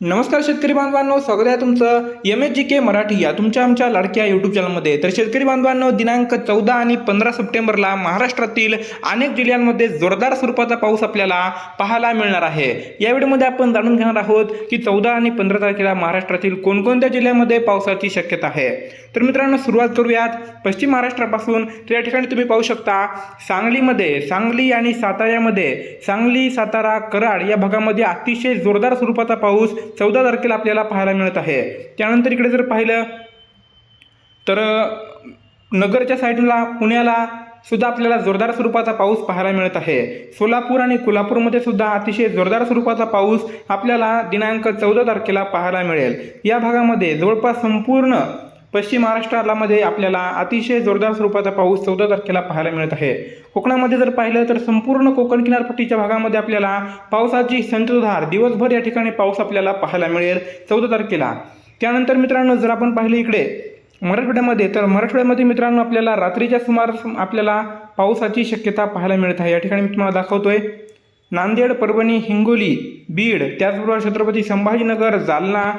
नमस्कार शेतकरी बांधवांनो स्वागत आहे तुमचं M H G K Marathi या तुमच्या आमच्या लाडक्या यूट्यूब चॅनलमध्ये तर शेतकरी बांधवांनो दिनांक चौदा आणि पंधरा सप्टेंबरला महाराष्ट्रातील अनेक जिल्ह्यांमध्ये जोरदार स्वरूपाचा पाऊस आपल्याला पाहायला मिळणार आहे. या व्हिडिओमध्ये आपण जाणून घेणार आहोत की चौदा आणि पंधरा तारखेला महाराष्ट्रातील कोणकोणत्या जिल्ह्यामध्ये पावसाची शक्यता आहे. तर मित्रांनो सुरुवात करूयात. पश्चिम महाराष्ट्रापासून तर या ठिकाणी तुम्ही पाहू शकता सांगलीमध्ये सांगली आणि साताऱ्यामध्ये सांगली सातारा कराड या भागामध्ये अतिशय जोरदार स्वरूपाचा पाऊस चौदा तारखेला आपल्याला पाहायला मिळत आहे. त्यानंतर इकडे जर पाहिलं तर नगरच्या साईडला पुण्याला सुद्धा आपल्याला जोरदार स्वरूपाचा पाऊस पाहायला मिळत आहे. सोलापूर आणि कोल्हापूरमध्ये सुद्धा अतिशय जोरदार स्वरूपाचा पाऊस आपल्याला दिनांक चौदा तारखेला पाहायला मिळेल. या भागामध्ये जवळपास संपूर्ण पश्चिम महाराष्ट्रामध्ये आपल्याला अतिशय जोरदार स्वरूपाचा पाऊस चौदा तारखेला पाहायला मिळत आहे. कोकणामध्ये जर पाहिलं तर संपूर्ण कोकण किनारपट्टीच्या भागामध्ये आपल्याला पावसाची संततधार दिवसभर या ठिकाणी पाऊस आपल्याला पाहायला मिळेल चौदा तारखेला. त्यानंतर मित्रांनो जर आपण पाहिलं इकडे मराठवाड्यामध्ये तर मराठवाड्यामध्ये मित्रांनो आपल्याला रात्रीच्या सुमारास आपल्याला पावसाची शक्यता पाहायला मिळत आहे. या ठिकाणी मी तुम्हाला दाखवतोय नांदेड परभणी हिंगोली बीड त्याचबरोबर छत्रपती संभाजीनगर जालना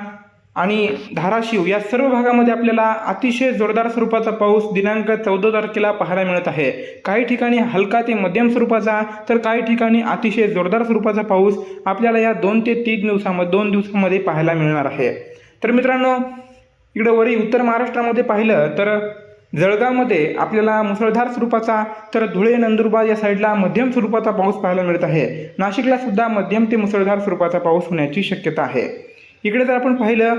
आणि धाराशिव या सर्व भागामध्ये आपल्याला अतिशय जोरदार स्वरूपाचा पाऊस दिनांक चौदा तारखेला पाहायला मिळत आहे. काही ठिकाणी हलका ते मध्यम स्वरूपाचा तर काही ठिकाणी अतिशय जोरदार स्वरूपाचा पाऊस आपल्याला या दोन ते तीन दिवसामध्ये दोन दिवसामध्ये पाहायला मिळणार आहे. तर मित्रांनो इकडं वरी उत्तर महाराष्ट्रामध्ये पाहिलं तर जळगावमध्ये आपल्याला मुसळधार स्वरूपाचा तर धुळे नंदुरबार या साईडला मध्यम स्वरूपाचा पाऊस पाहायला मिळत आहे. नाशिकला सुद्धा मध्यम ते मुसळधार स्वरूपाचा पाऊस होण्याची शक्यता आहे. इकडे जर आपण पाहिलं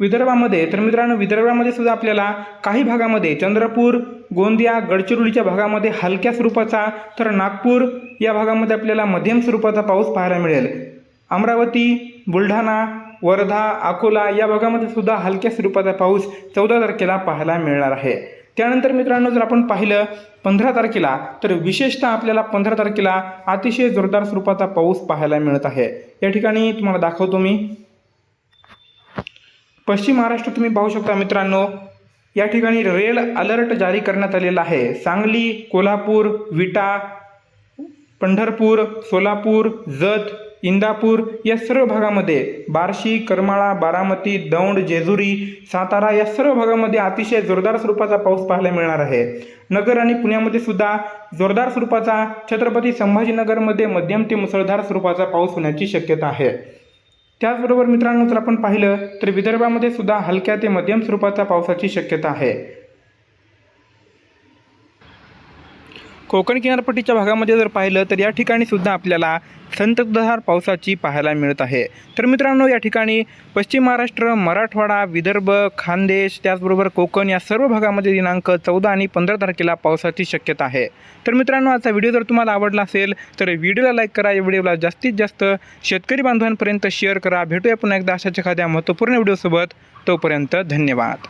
विदर्भामध्ये तर मित्रांनो विदर्भामध्ये सुद्धा आपल्याला काही भागामध्ये चंद्रपूर गोंदिया गडचिरोलीच्या भागामध्ये हलक्या स्वरूपाचा तर नागपूर या भागामध्ये आपल्याला मध्यम स्वरूपाचा पाऊस पाहायला मिळेल. अमरावती बुलढाणा वर्धा अकोला या भागामध्ये सुद्धा हलक्या स्वरूपाचा पाऊस चौदा तारखेला पाहायला मिळणार आहे. त्यानंतर मित्रांनो जर आपण पाहिलं पंधरा तारखेला तर विशेषतः आपल्याला पंधरा तारखेला अतिशय जोरदार स्वरूपाचा पाऊस पाहायला मिळत आहे. या ठिकाणी तुम्हाला दाखवतो मी. पश्चिम महाराष्ट्र तुम्ही पाहू शकता मित्रांनो या ठिकाणी रेड अलर्ट जारी करण्यात आलेला आहे. सांगली कोल्हापूर विटा पंढरपूर सोलापूर जत इंदापूर या सर्व भागामध्ये बार्शी करमाळा बारामती दौंड जेजुरी सातारा या सर्व भागामध्ये अतिशय जोरदार स्वरूपाचा पाऊस पाहायला मिळणार आहे. नगर आणि पुण्यामध्ये सुद्धा जोरदार स्वरूपाचा छत्रपती संभाजीनगरमध्ये मध्यम ते मुसळधार स्वरूपाचा पाऊस होण्याची शक्यता आहे. त्याचबरोबर मित्रांनो जर आपण पाहिलं तर विदर्भामध्ये सुद्धा हलक्या ते मध्यम स्वरूपाचा पावसाची शक्यता आहे. कोकण किनारपट्टीच्या भागामध्ये जर पाहिलं तर या ठिकाणी सुद्धा आपल्याला संततधार पावसाची पाहायला मिळत आहे. तर मित्रांनो या ठिकाणी पश्चिम महाराष्ट्र मराठवाडा विदर्भ खानदेश त्याचबरोबर कोकण या सर्व भागामध्ये दिनांक चौदा आणि पंधरा तारखेला पावसाची शक्यता आहे. तर मित्रांनो आजचा व्हिडिओ जर तुम्हाला आवडला असेल तर व्हिडिओला लाईक करा. या व्हिडिओला जास्तीत जास्त शेतकरी बांधवांपर्यंत शेअर करा. भेटूया पुन्हा एकदा अशाच एखाद्या महत्त्वपूर्ण व्हिडिओसोबत. तोपर्यंत धन्यवाद.